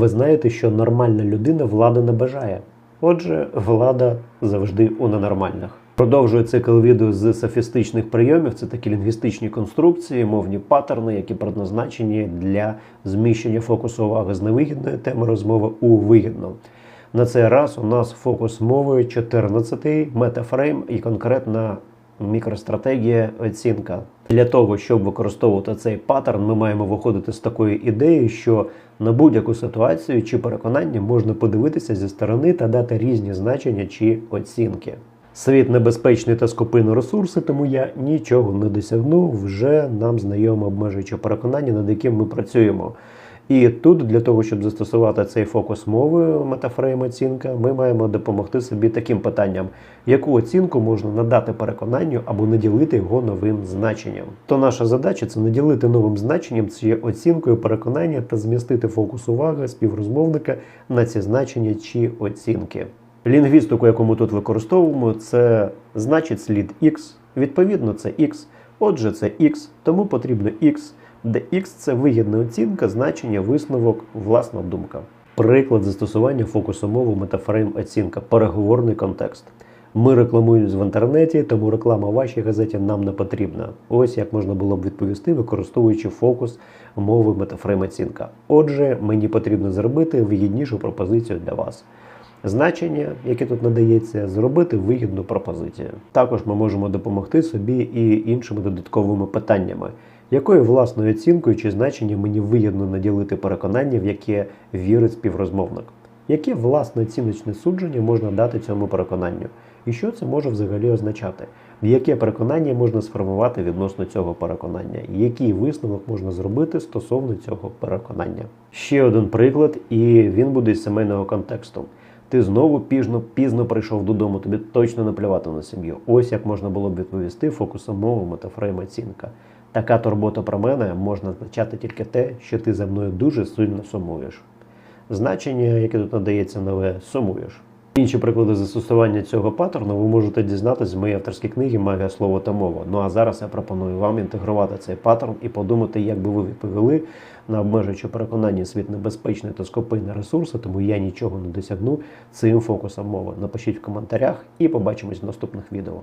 Ви знаєте, що нормальна людина влади не бажає. Отже, влада завжди у ненормальних. Продовжую цикл відео з софістичних прийомів. Це такі лінгвістичні конструкції, мовні паттерни, які предназначені для зміщення фокусу уваги з невигідної теми розмови у вигідну. На цей раз у нас фокус мови 14 метафрейм і конкретна мікростратегія оцінка. Для того, щоб використовувати цей паттерн, ми маємо виходити з такої ідеї, що на будь-яку ситуацію чи переконання можна подивитися зі сторони та дати різні значення чи оцінки. Світ небезпечний та скупий ресурси, тому я нічого не досягнув. Вже нам знайоме обмежуюче переконання, над яким ми працюємо. І тут для того, щоб застосувати цей фокус мови, метафрейм оцінка, ми маємо допомогти собі таким питанням, яку оцінку можна надати переконанню або наділити його новим значенням. То наша задача це наділити новим значенням цією оцінкою переконання та змістити фокус уваги співрозмовника на ці значення чи оцінки. Лінгвістику, яку ми тут використовуємо, це значить слід X, відповідно, це X, отже, це X, тому потрібно X, де X це вигідна оцінка, значення, висновок, власна думка. Приклад застосування фокусу мови метафрейм оцінка, переговорний контекст. Ми рекламуємось в інтернеті, тому реклама в вашій газеті нам не потрібна. Ось як можна було б відповісти, використовуючи фокус мови метафрейм оцінка. Отже, мені потрібно зробити вигіднішу пропозицію для вас. Значення, яке тут надається, зробити вигідну пропозицію. Також ми можемо допомогти собі і іншими додатковими питаннями, якою власною оцінкою чи значенням мені вигідно наділити переконання, в яке вірить співрозмовник. Яке власне оціночне судження можна дати цьому переконанню? І що це може взагалі означати? Яке переконання можна сформувати відносно цього переконання? Який висновок можна зробити стосовно цього переконання? Ще один приклад, і він буде з сімейного контексту. Ти знову пізно пізно прийшов додому, тобі точно наплювати на сім'ю. Ось як можна було б відповісти фокусом мови метафрейм оцінка. Така турбота про мене можна означати тільки те, що ти за мною дуже сильно сумуєш. Значення, яке тут надається нове, сумуєш. Інші приклади застосування цього паттерну ви можете дізнатися з моєї авторської книги Магія слова та мова. Ну а зараз я пропоную вам інтегрувати цей паттерн і подумати, як би ви відповіли на обмежуюче переконання світ небезпечний та скопий ресурси, тому я нічого не досягну цим фокусом мови. Напишіть в коментарях і побачимось в наступних відео.